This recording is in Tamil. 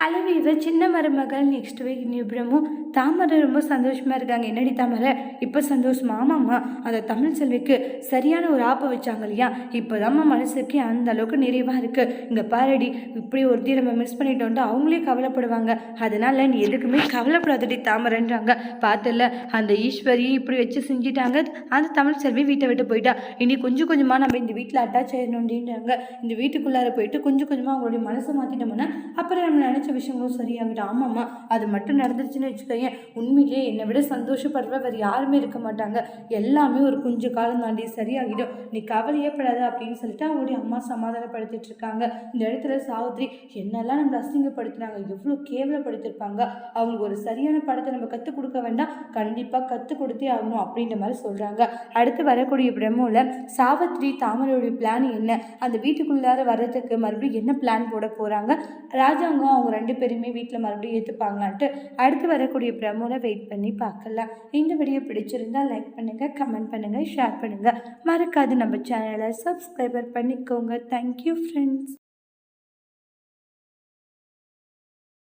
அளவு இவ சின்ன மருமகள் நெக்ஸ்ட் வீக் நிபுணமும் தாமரை ரொம்ப சந்தோஷமாக இருக்காங்க. என்னடி தாமரை? இப்போ சந்தோஷமா? ஆமாம்மா. அந்த தமிழ் செல்விக்கு சரியான ஒரு ஆப்பை வச்சாங்க இல்லையா? இப்போ தான் மனசுக்கு அந்த அளவுக்கு நிறைவாக இருக்குது இங்கே பாரடி இப்படி ஒருத்தி நம்ம மிஸ் பண்ணிட்டோன்ட்டு அவங்களே கவலைப்படுவாங்க. அதனால் நீ எதுக்குமே கவலைப்படாதடி தாமரைன்றாங்க. பார்த்துல அந்த ஈஸ்வரி இப்படி வச்சு செஞ்சிட்டாங்க. அந்த தமிழ் செல்வி வீட்டை விட்டு போயிட்டா. இனி கொஞ்சம் கொஞ்சமாக நம்ம இந்த வீட்டில் அட்டாச் ஆயிடணுன்றாங்க இந்த வீட்டுக்குள்ளார போயிட்டு கொஞ்சம் கொஞ்சமாக அவங்களுடைய மனசை மாற்றிட்டோம்னா அப்புறம் நம்ம நினச்சி விஷயங்களும் சரியாகிடும். ஆமாம்மா அது மட்டும் நடந்துருச்சுன்னு வச்சுக்கோங்க உண்மையிலேயே என்னை விட சந்தோஷப்படுற வேறு யாருமே இருக்க மாட்டாங்க. எல்லாமே ஒரு கொஞ்சம் காலம் தாண்டி சரியாகிடும். நீ கவலையப்படாத அப்படின்னு சொல்லிட்டு அவங்களுடைய அம்மா சமாதானப்படுத்திட்டு இருக்காங்க. இந்த இடத்துல சாவித்ரி என்னெல்லாம் நம்ம அசிங்கப்படுத்தினாங்க எவ்வளோ கேவலப்படுத்திருப்பாங்க. அவங்களுக்கு ஒரு சரியான படத்தை நம்ம கற்றுக் கொடுக்க வேண்டாம். கண்டிப்பாக கற்றுக் கொடுத்தே ஆகணும் அப்படின்ற மாதிரி சொல்கிறாங்க அடுத்து வரக்கூடிய பிரம்மோவில் சாவித்ரி தாமரையுடைய பிளான் என்ன? அந்த வீட்டுக்குள்ளார வர்றதுக்கு மறுபடியும் என்ன பிளான் போட போகிறாங்க ராஜாங்கம் அவங்க ரெண்டு பேருமே வீட்டில் மறுபடியும் ஏற்றுப்பாங்களான்ட்டு அடுத்து வரக்கூடிய பிரமோல வெயிட் பண்ணி பார்க்கலாம். இந்த வீடியோ பிடிச்சிருந்தா லைக் பண்ணுங்கள் கமெண்ட் பண்ணுங்கள் ஷேர் பண்ணுங்கள் மறக்காது நம்ம சேனலை சப்ஸ்கிரைபர் பண்ணிக்கோங்க. Thank you friends